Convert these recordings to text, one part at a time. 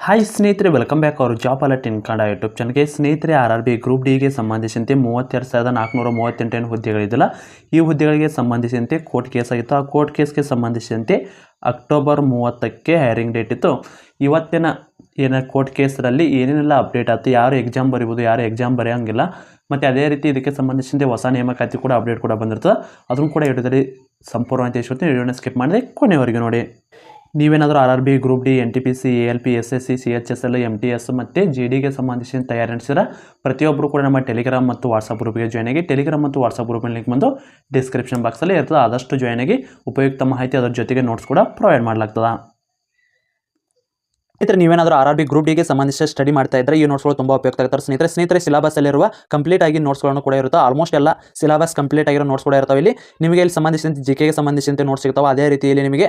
Hi ಸ್ನೇಹಿತರೆ welcome back our job alert in Kannada YouTube ಚಾನಲ್ಗೆ ಸ್ನೇಹಿತರೆ ಆರ್ ಆರ್ ಬಿ ಗ್ರೂಪ್ ಡಿಗೆ ಸಂಬಂಧಿಸಿದಂತೆ ಮೂವತ್ತೆರಡು ಸಾವಿರದ ನಾಲ್ಕುನೂರ ಮೂವತ್ತೆಂಟೇನು ಹುದ್ದೆಗಳಿದೆಯಲ್ಲ ಈ ಹುದ್ದೆಗಳಿಗೆ ಸಂಬಂಧಿಸಿದಂತೆ ಕೋರ್ಟ್ ಕೇಸ್ ಆಗಿತ್ತು. ಆ ಕೋರ್ಟ್ ಕೇಸ್ಗೆ ಸಂಬಂಧಿಸಿದಂತೆ ಅಕ್ಟೋಬರ್ ಮೂವತ್ತಕ್ಕೆ ಹೈರಿಂಗ್ ಡೇಟ್ ಇತ್ತು. ಇವತ್ತಿನ ಏನ ಕೋರ್ಟ್ ಕೇಸರಲ್ಲಿ ಏನೇನೆಲ್ಲ ಅಪ್ಡೇಟ್ ಆಯಿತು, ಯಾರು ಎಕ್ಸಾಮ್ ಬರಿಬೋದು, ಯಾರು ಎಕ್ಸಾಮ್ ಬರೆಯೋಂಗಿಲ್ಲ, ಮತ್ತು ಅದೇ ರೀತಿ ಇದಕ್ಕೆ ಸಂಬಂಧಿಸಿದಂತೆ ಹೊಸ ನೇಮಕಾತಿ ಕೂಡ ಅಪ್ಡೇಟ್ ಕೂಡ ಬಂದಿರ್ತದೆ. ಅದನ್ನು ಕೂಡ ಹಿಡಿದ್ರಿ ಸಂಪೂರ್ಣ ವಿಡಿಯೋನ ಸ್ಕಿಪ್ ಮಾಡಿದೆ ಕೊನೆಯವರೆಗೆ ನೋಡಿ. ನೀವೇನಾದರೂ R R B group D N T P C A L P S S C C H S L M T S ಮತ್ತು ಜಿ ಡಿಗೆ ಸಂಬಂಧಿಸಿದ ತಯಾರಿ ನಡೆಸಿದ್ರೆ ಪ್ರತಿಯೊಬ್ಬರು ಕೂಡ ನಮ್ಮ ಟೆಲಿಗ್ರಾಮ್ ಮತ್ತು ವಾಟ್ಸಪ್ ಗ್ರೂಪ್ಗೆ ಜಾಯ್ನ್ ಆಗಿ ಟೆಲಿಗ್ರಾಮ್ ಮತ್ತು ವಾಟ್ಸಪ್ ಗ್ರೂಪಿನ ಲಿಂಕ್ ಬಂದು ಡಿಸ್ಕ್ರಿಪ್ಷನ್ ಬಾಕ್ಸಲ್ಲಿ ಇರ್ತದೆ. ಆದಷ್ಟು ಜಾಯ್ನ್ ಆಗಿ ಉಪಯುಕ್ತ ಮಾಹಿತಿ ಅದರ ಜೊತೆಗೆ ನೋಟ್ಸ್ ಕೂಡ ಪ್ರೊವೈಡ್ ಮಾಡಲಾಗ್ತದೆ. ಸ್ನೇಹಿತರೆ, ನೀವೇನಾದರೂ ಆರ್ ಆರ್ ಬಿ ಗ್ರೂಪ್ ಡಿಗೆ ಸಂಬಂಧಿಸಿದ ಸ್ಟಡಿ ಮಾಡ್ತಾ ಇದ್ದರೆ ಈ ನೋಟ್ಸ್ಗಳು ತುಂಬ ಉಪಯುಕ್ತ ಆಗ್ತಾರೆ ಸ್ನೇಹಿತರೆ ಸ್ನೇಹಿತರೆ ಇರುವ ಕಂಪ್ಲೀಟ್ ಆಗಿ ನೋಟ್ಸ್ಗಳನ್ನು ಕೂಡ ಇರುತ್ತೆ. ಆಲ್ಮೋಸ್ಟ್ ಎಲ್ಲ ಸಿಲಬಸ್ ಕಂಪ್ಲೀಟ್ ಆಗಿರೋ ನೋಟ್ಸ್ ಕೂಡ ಇರ್ತಾವೆ. ಇಲ್ಲಿ ನಿಮಗೆ ಇಲ್ಲಿ ಸಂಬಂಧಿಸಿದಂತೆ ಜಿ ಕೆಗೆ ಸಂಬಂಧಿಸಿದಂತೆ ನೋಟ್ಸ್ ಸಿಗ್ತಾವೆ. ಅದೇ ರೀತಿಯಲ್ಲಿ ನಿಮಗೆ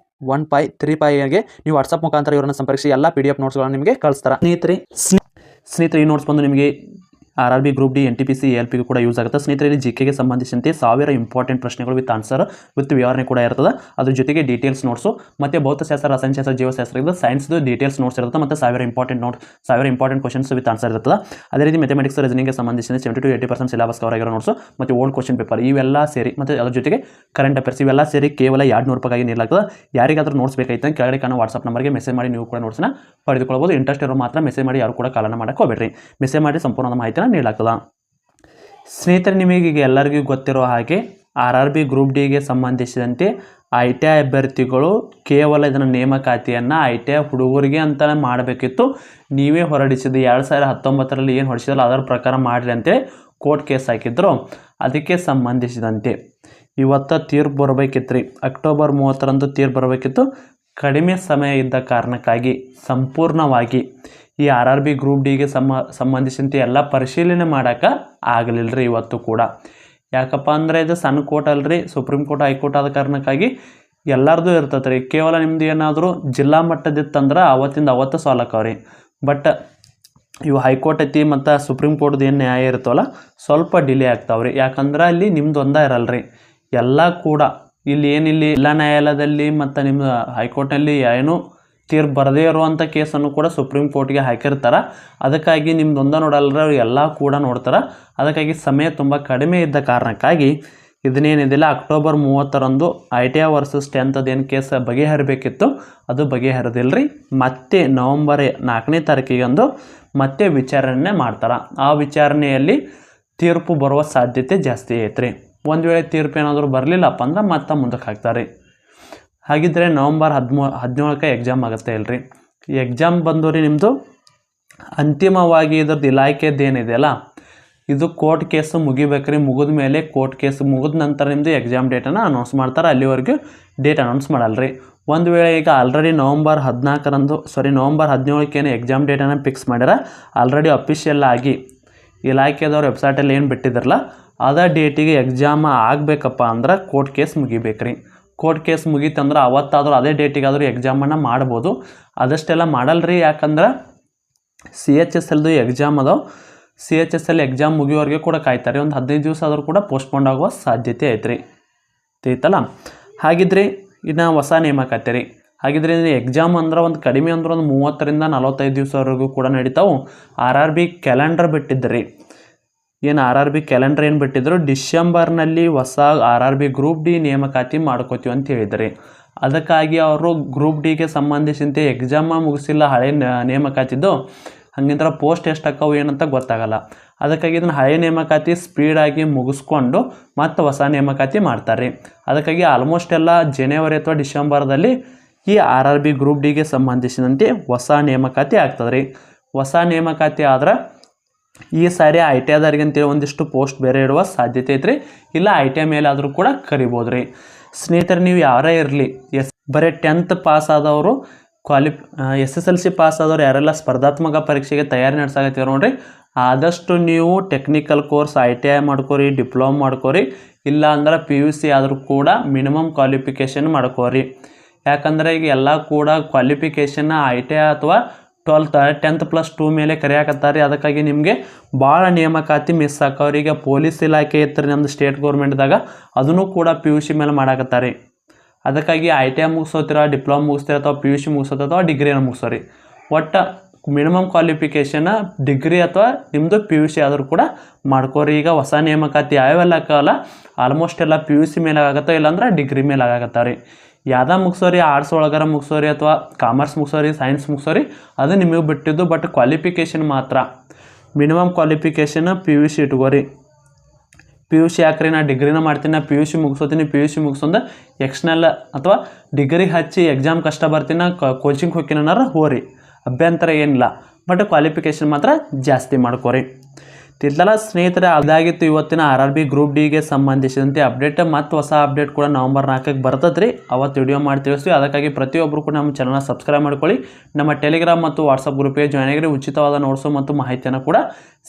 one five three ಫೈಗೆ ನೀವು ವಾಟ್ಸಪ್ ಮುಖಾಂತರ ಇವರನ್ನು ಸಂಪರ್ಕಿಸಿ, ಎಲ್ಲ ಪಿ ಡಿ ಎಫ್ ನೋಟ್ಸ್ಗಳನ್ನು ನಿಮಗೆ ಕಳಿಸ್ತಾರೆ. ಸ್ನೇಹಿತರೆ ಸ್ನೇಹಿತರೆ, ಈ ನೋಟ್ಸ್ ಬಂದು ನಿಮಗೆ R R B group D N T P C L ಪಿಗೂ ಕೂಡ ಯೂಸ್ ಆಗುತ್ತೆ. ಸ್ನೇಹಿತರೆ, ಇಲ್ಲಿ ಜಿ ಕೆಗೆ ಸಂಬಂಧಿಸಿದಂತೆ ಸಾವಿರ ಇಂಪಾರ್ಟೆಂಟ್ ಪ್ರಶ್ನೆಗಳು ವಿತ್ ಆನ್ಸರ್ ವಿತ್ ವಿವರಣೆ ಕೂಡ ಇರ್ತದೆ. ಅದ್ರ ಜೊತೆಗೆ ಡೀಟೇಲ್ಸ್ ನೋಟ್ಸು ಮತ್ತು ಭೌತಶಾಸ್ತ್ರ, ರಸಾಯನಶಾಸ್ತ್ರ, ಜೀವಶಾಸ್ತ್ರ ಸೈನ್ಸ್ ಸೈನ್ಸ್ದು ಡೀಟೇಲ್ಸ್ ನೋಟ್ಸ್ ಇರುತ್ತೆ ಮತ್ತು ಸಾವಿರ ಇಂಪಾರ್ಟೆಂಟ್ ನೋಟ್ ಸಾವಿರ ಇಂಪಾರ್ಟೆಂಟ್ ಕ್ವಶನ್ಸ್ ವಿತ್ ಆನ್ಸರ್ ಇರ್ತದೆ. ಅದೇ ರೀತಿ ಮೆಥಮೆಟಿಕ್ಸ್ ರೀಸನಿಂಗ್ಗೆ ಸಂಬಂಧಿಸಿದ seventy to eighty percent syllabus cover ಆಗಿರೋ ನೋಟ್ಸು ಮತ್ತು ಓಲ್ಡ್ ಕ್ವಶನ್ ಪೇಪರ್ ಇವೆಲ್ಲ ಸೇರಿ, ಮತ್ತು ಅದ್ರ ಜೊತೆಗೆ ಕರೆಂಟ್ ಅಫೇರ್ಸ್ ಇವೆಲ್ಲ ಸೇರಿ ಕೇವಲ ಎರಡು ನೂರು ರೂಪಾಯಿ ನೀಡಲಾಗ್ತದೆ. ಯಾರಿಗಾದ್ರೂ ನೋಟ್ಸ್ ಬೇಕಾಯ್ತು ಕೆಳಗಡೆ ಕಾಣೋ ವಾಟ್ಸಪ್ ನಂಬರ್ಗೆ ಮೆಸೇಜ್ ಮಾಡಿ ನೀವು ಕೂಡ ನೋಟ್ಸ್ನ ಪಡೆದುಕೊಳ್ಬೋದು. ಇಂಟ್ರೆಸ್ಟ್ ಇರೋ ಮಾತ್ರ ಮೆಸೇಜ್ ಮಾಡಿ ಯಾರು ಕೂಡ ಕಾಲನ ಮಾಡಕ್ಕೆ ಹೋಗ್ಬೇಡ್ರಿ. ಮೆಸೇಜ್ ಮಾಡಿ ಸಂಪೂರ್ಣ ಮಾಹಿತಿನ ನೀಡಲಾಗ್ತದೆ ಸ್ನೇಹಿತರೆ, ನಿಮಗೆ ಎಲ್ಲರಿಗೂ ಗೊತ್ತಿರೋ ಹಾಗೆ ಆರ್ ಆರ್ ಬಿ ಗ್ರೂಪ್ ಡಿಗೆ ಸಂಬಂಧಿಸಿದಂತೆ ಐ ಟಿ ಐ ಅಭ್ಯರ್ಥಿಗಳು ಕೇವಲ ಇದನ್ನು ನೇಮಕಾತಿಯನ್ನು ಐ ಟಿ ಐ ಹುಡುಗರಿಗೆ ಅಂತಲೇ ಮಾಡಬೇಕಿತ್ತು. ನೀವೇ ಹೊರಡಿಸಿದ್ದು ಎರಡು ಸಾವಿರದ ಹತ್ತೊಂಬತ್ತರಲ್ಲಿ ಏನು ಹೊರಡಿಸಿದ್ರು ಅದರ ಪ್ರಕಾರ ಮಾಡಿರಿ ಅಂತೇಳಿ ಕೋರ್ಟ್ ಕೇಸ್ ಹಾಕಿದ್ರು. ಅದಕ್ಕೆ ಸಂಬಂಧಿಸಿದಂತೆ ಇವತ್ತು ತೀರ್ಪು ಬರಬೇಕಿತ್ತು ರೀ ಅಕ್ಟೋಬರ್ ಮೂವತ್ತರಂದು ತೀರ್ಪು ಬರಬೇಕಿತ್ತು. ಕಡಿಮೆ ಸಮಯ ಇದ್ದ ಕಾರಣಕ್ಕಾಗಿ ಸಂಪೂರ್ಣವಾಗಿ ಈ ಆರ್ ಆರ್ ಬಿ ಗ್ರೂಪ್ ಡಿಗೆ ಸಮ, ಸಂಬಂಧಿಸಿದಂತೆ ಎಲ್ಲ ಪರಿಶೀಲನೆ ಮಾಡೋಕೆ ಆಗಲಿಲ್ಲ ರೀ ಇವತ್ತು ಕೂಡ. ಯಾಕಪ್ಪ ಅಂದರೆ ಇದು ಸಣ್ಣ ಕೋರ್ಟ್ ಅಲ್ರಿ ಸುಪ್ರೀಂ ಕೋರ್ಟ್ ಹೈಕೋರ್ಟ್ ಆದ ಕಾರಣಕ್ಕಾಗಿ ಎಲ್ಲರದು ಇರ್ತದೆ ರೀ ಕೇವಲ ನಿಮ್ದು ಏನಾದರೂ ಜಿಲ್ಲಾ ಮಟ್ಟದಿತ್ತಂದ್ರೆ ಅವತ್ತಿಂದ ಅವತ್ತು ರೀ ಬಟ್ ಇವು ಹೈಕೋರ್ಟ್ ಐತಿ ಮತ್ತು ಸುಪ್ರೀಂ ಕೋರ್ಟ್ದು ಏನು ನ್ಯಾಯ ಇರ್ತವಲ್ಲ, ಸ್ವಲ್ಪ ಡಿಲೇ ಆಗ್ತಾವ್ರಿ. ಯಾಕಂದ್ರೆ ಅಲ್ಲಿ ನಿಮ್ದು ಒಂದೇ ರೀ ಎಲ್ಲ ಕೂಡ ಇಲ್ಲಿ ಏನಿಲ್ಲಿ ಜಿಲ್ಲಾ ನ್ಯಾಯಾಲಯದಲ್ಲಿ ಮತ್ತು ನಿಮ್ಮ ಹೈಕೋರ್ಟ್ನಲ್ಲಿ ಏನು ತೀರ್ಪು ಬರದೇ ಇರುವಂಥ ಕೇಸನ್ನು ಕೂಡ ಸುಪ್ರೀಂ ಕೋರ್ಟ್ಗೆ ಹಾಕಿರ್ತಾರೆ. ಅದಕ್ಕಾಗಿ ನಿಮ್ದು ಒಂದ ನೋಡಲ್ರ ಎಲ್ಲ ಕೂಡ ನೋಡ್ತಾರೆ. ಅದಕ್ಕಾಗಿ ಸಮಯ ತುಂಬ ಕಡಿಮೆ ಇದ್ದ ಕಾರಣಕ್ಕಾಗಿ ಇದನ್ನೇನಿದಿಲ್ಲ, ಅಕ್ಟೋಬರ್ ಮೂವತ್ತರಂದು ಐ ಟಿ ಆ ವರ್ಸಸ್ ಟೆಂತ್ ಕೇಸ್ ಬಗೆಹರಿಬೇಕಿತ್ತು, ಅದು ಬಗೆಹರಿದಿಲ್ಲ ರೀ ಮತ್ತೆ ನವಂಬರ್ ನಾಲ್ಕನೇ ತಾರೀಕಿಗಂದು ಮತ್ತೆ ವಿಚಾರಣೆ ಮಾಡ್ತಾರೆ. ಆ ವಿಚಾರಣೆಯಲ್ಲಿ ತೀರ್ಪು ಬರುವ ಸಾಧ್ಯತೆ ಜಾಸ್ತಿ ಐತ್ರಿ. ಒಂದು ವೇಳೆ ತೀರ್ಪು ಏನಾದರೂ ಬರಲಿಲ್ಲಪ್ಪ ಅಂದ್ರೆ ಮತ್ತೆ ಮುಂದಕ್ಕೆ ಹಾಕ್ತಾರೆ. ಹಾಗಿದ್ದರೆ ನವಂಬರ್ ಹದಿಮೂ, ಹದಿನೇಳಕ್ಕೆ ಎಕ್ಸಾಮ್ ಆಗುತ್ತೆ ಇಲ್ರಿ ಈ ಎಕ್ಸಾಮ್ ಬಂದು ನಿಮ್ಮದು ಅಂತಿಮವಾಗಿ ಇದ್ರದ್ದು ಇಲಾಖೆದ್ದು ಏನಿದೆಯಲ್ಲ ಇದು ಕೋರ್ಟ್ ಕೇಸು ಮುಗಿಬೇಕ್ರಿ ಮುಗಿದ ಮೇಲೆ ಕೋರ್ಟ್ ಕೇಸ್ ಮುಗಿದ ನಂತರ ನಿಮ್ಮದು ಎಕ್ಸಾಮ್ ಡೇಟನ್ನು ಅನೌನ್ಸ್ ಮಾಡ್ತಾರೆ. ಅಲ್ಲಿವರೆಗೂ ಡೇಟ್ ಅನೌನ್ಸ್ ಮಾಡಲ್ರಿ. ಒಂದು ವೇಳೆ ಈಗ ಆಲ್ರೆಡಿ ನವಂಬರ್ ಹದಿನಾಲ್ಕರಂದು ಸಾರಿ ನವಂಬರ್ ಹದಿನೇಳಕ್ಕೇನು ಎಕ್ಸಾಮ್ ಡೇಟನ್ನು ಫಿಕ್ಸ್ ಮಾಡ್ಯಾರ. ಆಲ್ರೆಡಿ ಅಫಿಷಿಯಲ್ ಆಗಿ ಇಲಾಖೆದವ್ರ ವೆಬ್ಸೈಟಲ್ಲಿ ಏನು ಬಿಟ್ಟಿದ್ರಲ್ಲ, ಅದೇ ಡೇಟಿಗೆ ಎಕ್ಸಾಮ್ ಆಗಬೇಕಪ್ಪ ಅಂದ್ರೆ ಕೋರ್ಟ್ ಕೇಸ್ ಮುಗಿಬೇಕ್ರಿ. ಕೋರ್ಟ್ ಕೇಸ್ ಮುಗೀತಂದ್ರೆ ಅವತ್ತಾದರೂ ಅದೇ ಡೇಟಿಗಾದರೂ ಎಕ್ಸಾಮನ್ನು ಮಾಡ್ಬೋದು. ಅದಷ್ಟೆಲ್ಲ ಮಾಡಲ್ರಿ, ಯಾಕಂದ್ರೆ ಸಿ ಎಚ್ ಎಸ್ ಎಲ್ದು ಎಕ್ಸಾಮ್ ಅದಾವ. C H S L exam ಮುಗಿಯೋವರೆಗೆ ಕೂಡ ಕಾಯ್ತಾರೆ, ಒಂದು ಹದಿನೈದು ದಿವಸ ಆದರೂ ಕೂಡ ಪೋಸ್ಟ್ಪೋಂಡ್ ಆಗುವ ಸಾಧ್ಯತೆ ಐತ್ರಿ. ತಿಳಿತಲ್ಲ? ಹಾಗಿದ್ರಿ ಇನ್ನು ಹೊಸ ನೇಮಕಾತಿ ರೀ ಹಾಗಿದ್ರೆ ಎಕ್ಸಾಮ್ ಅಂದ್ರೆ ಒಂದು ಕಡಿಮೆ ಅಂದ್ರೆ ಒಂದು ಮೂವತ್ತರಿಂದ ನಲವತ್ತೈದು ದಿವಸವರೆಗೂ ಕೂಡ ನಡೀತಾವೆ. ಆರ್ ಆರ್ ಬಿ ಕ್ಯಾಲೆಂಡರ್ ಬಿಟ್ಟಿದ್ರಿ. ಏನು ಆರ್ ಆರ್ ಬಿ ಕ್ಯಾಲೆಂಡರ್ ಏನು ಬಿಟ್ಟಿದ್ರು? ಡಿಸೆಂಬರ್ನಲ್ಲಿ ಹೊಸ R R B group D ನೇಮಕಾತಿ ಮಾಡ್ಕೋತೀವಿ ಅಂತ ಹೇಳಿದ್ರಿ. ಅದಕ್ಕಾಗಿ ಅವರು ಗ್ರೂಪ್ ಡಿಗೆ ಸಂಬಂಧಿಸಿದಂತೆ ಎಕ್ಸಾಮ ಮುಗಿಸಿಲ್ಲ, ಹಳೆ ನೇಮಕಾತಿದ್ದು. ಹಂಗಿಂತರ ಪೋಸ್ಟ್ ಎಷ್ಟು ಏನಂತ ಗೊತ್ತಾಗಲ್ಲ. ಅದಕ್ಕಾಗಿ ಇದನ್ನು ಹಳೆ ನೇಮಕಾತಿ ಸ್ಪೀಡಾಗಿ ಮುಗಿಸ್ಕೊಂಡು ಮತ್ತು ಹೊಸ ನೇಮಕಾತಿ ಮಾಡ್ತಾರೆ ಅದಕ್ಕಾಗಿ ಆಲ್ಮೋಸ್ಟ್ ಎಲ್ಲ ಜನವರಿ ಅಥವಾ ಡಿಸೆಂಬರ್ದಲ್ಲಿ ಈ ಆರ್ ಆರ್ ಬಿ ಗ್ರೂಪ್ ಡಿಗೆ ಸಂಬಂಧಿಸಿದಂತೆ ಹೊಸ ನೇಮಕಾತಿ ಆಗ್ತದೆ ರೀ ಹೊಸ ನೇಮಕಾತಿ ಆದ್ರೆ ಈ ಸಾರಿ ಐ ಟಿ ಆದವ್ರಿಗೆ ಅಂತೇಳಿ ಒಂದಿಷ್ಟು ಪೋಸ್ಟ್ ಬೇರೆ ಇಡುವ ಸಾಧ್ಯತೆ ಐತ್ರಿ. ಇಲ್ಲ ಐ ಟಿ ಐ ಮೇಲೆ ಆದರೂ ಕೂಡ ಕರಿಬೋದು ರೀ ಸ್ನೇಹಿತರು, ನೀವು ಯಾರೇ ಇರಲಿ, ಎಸ್ ಬರೀ ಟೆಂತ್ ಪಾಸ್ ಆದವರು ಕ್ವಾಲಿ S S L C pass ಆದವ್ರು ಯಾರೆಲ್ಲ ಸ್ಪರ್ಧಾತ್ಮಕ ಪರೀಕ್ಷೆಗೆ ತಯಾರಿ ನಡೆಸಾಗತ್ತೀವಿ ನೋಡಿರಿ, ಆದಷ್ಟು ನೀವು technical course I T I ಮಾಡ್ಕೋರಿ diploma ಮಾಡ್ಕೋರಿ ಇಲ್ಲ ಅಂದ್ರೆ ಪಿ ಯು ಸಿ ಆದರೂ ಕೂಡ ಮಿನಿಮಮ್ ಕ್ವಾಲಿಫಿಕೇಷನ್ ಮಾಡ್ಕೋರಿ. ಯಾಕಂದರೆ ಈಗ ಎಲ್ಲ ಕೂಡ ಕ್ವಾಲಿಫಿಕೇಷನ್ನ ಐ ಟಿ ಐ ಅಥವಾ ಟ್ವೆಲ್ತ್ ಟೆಂತ್ ಪ್ಲಸ್ ಟೂ ಮೇಲೆ ಕರೆಯಾಕತ್ತಾರೆ. ಅದಕ್ಕಾಗಿ ನಿಮಗೆ ಭಾಳ ನೇಮಕಾತಿ ಮಿಸ್ ಆಕವ್ರಿ ಈಗ ಪೊಲೀಸ್ ಇಲಾಖೆ ಇತ್ತು ನಮ್ಮದು ಸ್ಟೇಟ್ ಗೌರ್ಮೆಂಟ್ದಾಗ ಅದನ್ನು ಕೂಡ ಪಿ ಯು ಸಿ ಮೇಲೆ ಮಾಡಾಕತ್ತಾರೆ. ಅದಕ್ಕಾಗಿ ಐ ಟಿ ಐ ಮುಗಿಸೋತಿರ ಡಿಪ್ಲೊಮಾ ಮುಗಿಸ್ತೀರ ಅಥವಾ ಪಿ ಯು ಸಿ ಮುಗಿಸೋತ ಅಥವಾ ಡಿಗ್ರಿಯನ್ನು ಮುಗಿಸೋರಿ? ಒಟ್ಟು ಮಿನಿಮಮ್ ಕ್ವಾಲಿಫಿಕೇಷನ್ ಡಿಗ್ರಿ ಅಥವಾ ನಿಮ್ಮದು ಪಿ ಯು ಸಿ ಆದರೂ ಕೂಡ ಮಾಡ್ಕೋರಿ. ಈಗ ಹೊಸ ನೇಮಕಾತಿ ಯಾವೆಲ್ಲ ಆಕಲ್ಲ ಆಲ್ಮೋಸ್ಟ್ ಎಲ್ಲ ಪಿ ಯು ಸಿ ಮೇಲೆ ಆಗತ್ತೋ ಇಲ್ಲಾಂದ್ರೆ ಡಿಗ್ರಿ ಮೇಲೆ ಆಗತ್ತವ್ರಿ. ಯಾವ್ದು ಮುಗಿಸೋರಿ? ಆರ್ಟ್ಸ್ ಒಳಗಾರ ಮುಗಿಸೋರಿ ಅಥವಾ ಕಾಮರ್ಸ್ ಮುಗಿಸೋರಿ ಸೈನ್ಸ್ ಮುಗಿಸೋರಿ, ಅದು ನಿಮಗೆ ಬಿಟ್ಟಿದ್ದು ಬಟ್ ಕ್ವಾಲಿಫಿಕೇಷನ್ ಮಾತ್ರ. Minimum qualification P U C ಇಟ್ಕೋರಿ. P U C ಹಾಕ್ರಿ, ನಾ ಡಿಗ್ರಿನ ಮಾಡ್ತೀನಿ, ನಾ ಪಿ ಯು ಸಿ ಮುಗಿಸೋತೀನಿ ಪಿ ಯು ಸಿ ಮುಗಿಸೊಂದು ಎಕ್ಸ್ಟರ್ನಲ್ ಅಥವಾ ಡಿಗ್ರಿ ಹಚ್ಚಿ ಎಕ್ಸಾಮ್ ಕಷ್ಟ ಬರ್ತೀನಿ ಕೋಚಿಂಗ್ ಹೋಗ್ತೀನನ್ನಾರ ಹೋರಿ. ಅಭ್ಯಂತರ ಏನಿಲ್ಲ. ಬಟ್ ಕ್ವಾಲಿಫಿಕೇಷನ್ ಮಾತ್ರ ಜಾಸ್ತಿ ಮಾಡ್ಕೋರಿ. ತಿರ್ದಲ್ಲ ಸ್ನೇಹಿತರೆ, ಅದಾಗಿತ್ತು ಇವತ್ತಿನ ಆರ್ ಆರ್ ಬಿ ಗ್ರೂಪ್ ಡಿಗೆ ಸಂಬಂಧಿಸಿದಂತೆ ಅಪ್ಡೇಟ್ ಮತ್ತು ಹೊಸ ಅಪ್ಡೇಟ್ ಕೂಡ ನವಂಬರ್ ನಾಲ್ಕಕ್ಕೆ ಬರ್ತದೆ ರೀ ಅವತ್ತು ವಿಡಿಯೋ ಮಾಡಿ ತಿಳಿಸ್ತೀವಿ. ಅದಕ್ಕಾಗಿ ಪ್ರತಿಯೊಬ್ಬರು ಕೂಡ ನಮ್ಮ ಚಾನಲ್ನ ಸಬ್ಸ್ಕ್ರೈಬ್ ಮಾಡ್ಕೊಳ್ಳಿ. ನಮ್ಮ ಟೆಲಿಗ್ರಾಮ್ ಮತ್ತು ವಾಟ್ಸಪ್ ಗ್ರೂಪಿಗೆ ಜಾಯ್ನ್ ಆಗಿರಿ. ಉಚಿತವಾದ ನೋಟ್ಸು ಮತ್ತು ಮಾಹಿತಿಯನ್ನು ಕೂಡ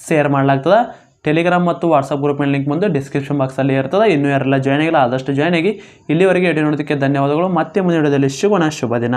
ಶೇರ್ ಮಾಡಲಾಗ್ತದೆ. ಟೆಲಿಗ್ರಾಮ್ ಮತ್ತು ವಾಟ್ಸಪ್ ಗ್ರೂಪಿನ ಲಿಂಕ್ ಬಂದು ಡಿಸ್ಕ್ರಿಪ್ಷನ್ ಬಾಕ್ಸಲ್ಲಿ ಇರ್ತದೆ. ಇನ್ನೂ ಯಾರೆಲ್ಲ ಜಾಯ್ನ್ ಆಗಿಲ್ಲ, ಆದಷ್ಟು ಜಾಯ್ನ್ ಆಗಿ. ಇಲ್ಲಿವರೆಗೆ ವಿಡಿಯೋ ನೋಡೋದಕ್ಕೆ ಧನ್ಯವಾದಗಳು. ಮತ್ತೆ ಮುಂದಿನ ವಿಡಿಯೋದಲ್ಲಿ ಶುಭನ ಶುಭ ದಿನ.